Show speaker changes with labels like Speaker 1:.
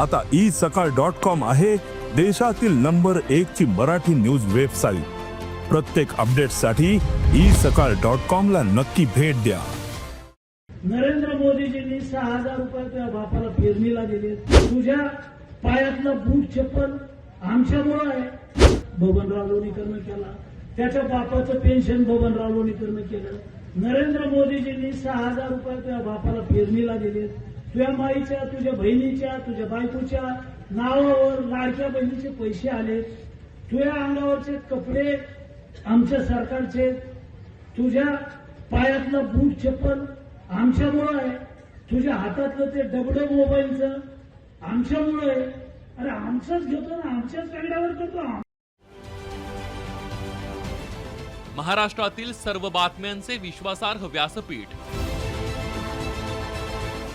Speaker 1: आता ई सकाळ dot com आहे देशातील नंबर एक ची मराठी न्यूज वेबसाईट. प्रत्येक अपडेटसाठी ई सकाळ डॉट कॉम ला नक्की भेट द्या.
Speaker 2: नरेंद्र मोदीजींनी सहा हजार रुपये तुझ्या बापाला पेरणीला दिले तुझ्या पायातलं बूट चप्पल आमच्यामुळं आहे. बबनराव लोणीकरनं केला. त्याच्या बापाचं पेन्शन बबनराव लोणीकरनं केलं. नरेंद्र मोदीजींनी सहा हजार रुपये तुझ्या बापाला पेरणीला दिले तुझ्या माईच्या तुझ्या बहिणीच्या तुझ्या बायकोच्या नावावर लाडक्या बहिणीचे पैसे आले. तुझ्या अंगावरचे कपडे आमच्या सरकारचे. तुझ्या पायातलं बूट चप्पल आमच्यामुळं आहे. तुझ्या हातातलं ते डबडं मोबाईलचं आमच्यामुळं आहे. अरे आमचंच घेतो ना आमच्याच कागदावर करतो
Speaker 3: महाराष्ट्रातील सर्व बातम्यांचे विश्वासार्ह व्यासपीठ.